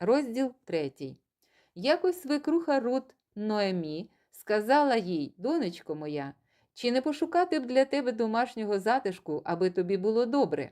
Розділ третій. Якось свекруха Рут Ноемі сказала їй, донечко моя, чи не пошукати б для тебе домашнього затишку, аби тобі було добре?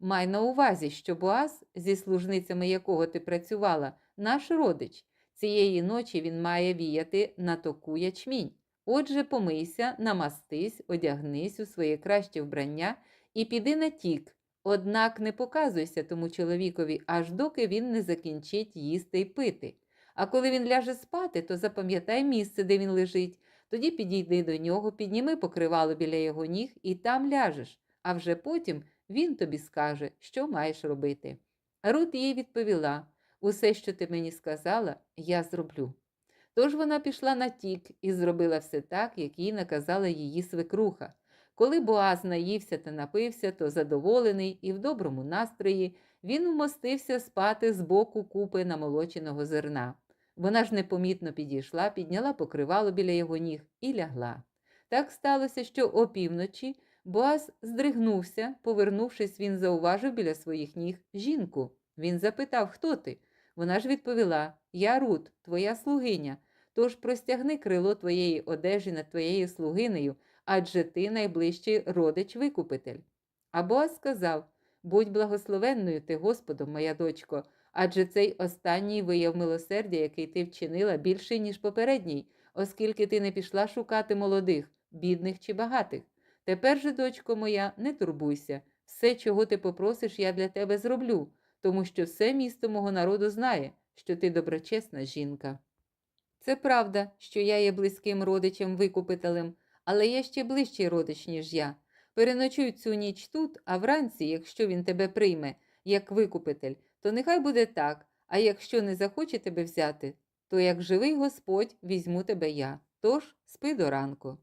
Май на увазі, що Боаз, зі служницями якого ти працювала, наш родич. Цієї ночі він має віяти на току ячмінь. Отже, помийся, намастись, одягнись у своє краще вбрання і піди на тік. Однак не показуйся тому чоловікові, аж доки він не закінчить їсти й пити. А коли він ляже спати, то запам'ятай місце, де він лежить. Тоді підійди до нього, підніми покривало біля його ніг і там ляжеш, а вже потім він тобі скаже, що маєш робити. Рут їй відповіла: Усе, що ти мені сказала, я зроблю. Тож вона пішла на тік і зробила все так, як їй наказала її свекруха. Коли Боаз наївся та напився, то задоволений і в доброму настрої він вмостився спати з боку купи намолоченого зерна. Вона ж непомітно підійшла, підняла покривало біля його ніг і лягла. Так сталося, що опівночі Боаз здригнувся, повернувшись, він зауважив біля своїх ніг жінку. Він запитав, хто ти? Вона ж відповіла: Я Рут, твоя слугиня. Тож простягни крило твоєї одежі над твоєю слугинею, адже ти найближчий родич викупитель. А Боаз сказав: Будь благословенною ти, Господом, моя дочко, адже цей останній вияв милосердя, який ти вчинила, більший, ніж попередній, оскільки ти не пішла шукати молодих, бідних чи багатих. Тепер же, дочко моя, не турбуйся, все, чого ти попросиш, я для тебе зроблю, тому що все місто мого народу знає, що ти доброчесна жінка. Це правда, що я є близьким родичем викупителем, але я ще ближчий родич, ніж я. Переночуй цю ніч тут, а вранці, якщо він тебе прийме, як викупитель, то нехай буде так, а якщо не захоче тебе взяти, то як живий Господь візьму тебе я. Тож спи до ранку.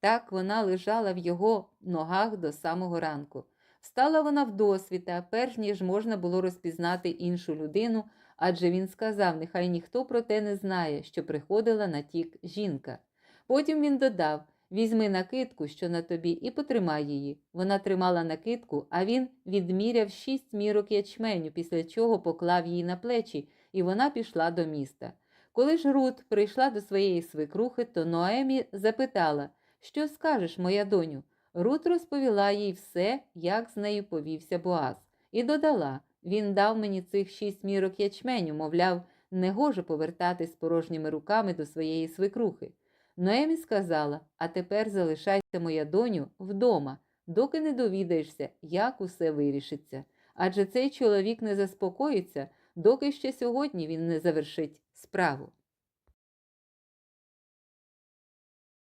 Так вона лежала в його ногах до самого ранку. Встала вона вдосвіта, перш ніж можна було розпізнати іншу людину, адже він сказав, нехай ніхто про те не знає, що приходила на тік жінка. Потім він додав візьми накидку, що на тобі, і потримай її. Вона тримала накидку, а він відміряв шість мірок ячменю, після чого поклав її на плечі, і вона пішла до міста. Коли ж Рут прийшла до своєї свекрухи, то Ноемі запитала, що скажеш, моя доню? Рут розповіла їй все, як з нею повівся Боаз, і додала він дав мені цих шість мірок ячменю, мовляв, не гоже повертатись порожніми руками до своєї свекрухи. Ноемі сказала: А тепер залишайся, моя доню, вдома, доки не довідаєшся, як усе вирішиться. Адже цей чоловік не заспокоїться, доки ще сьогодні він не завершить справу.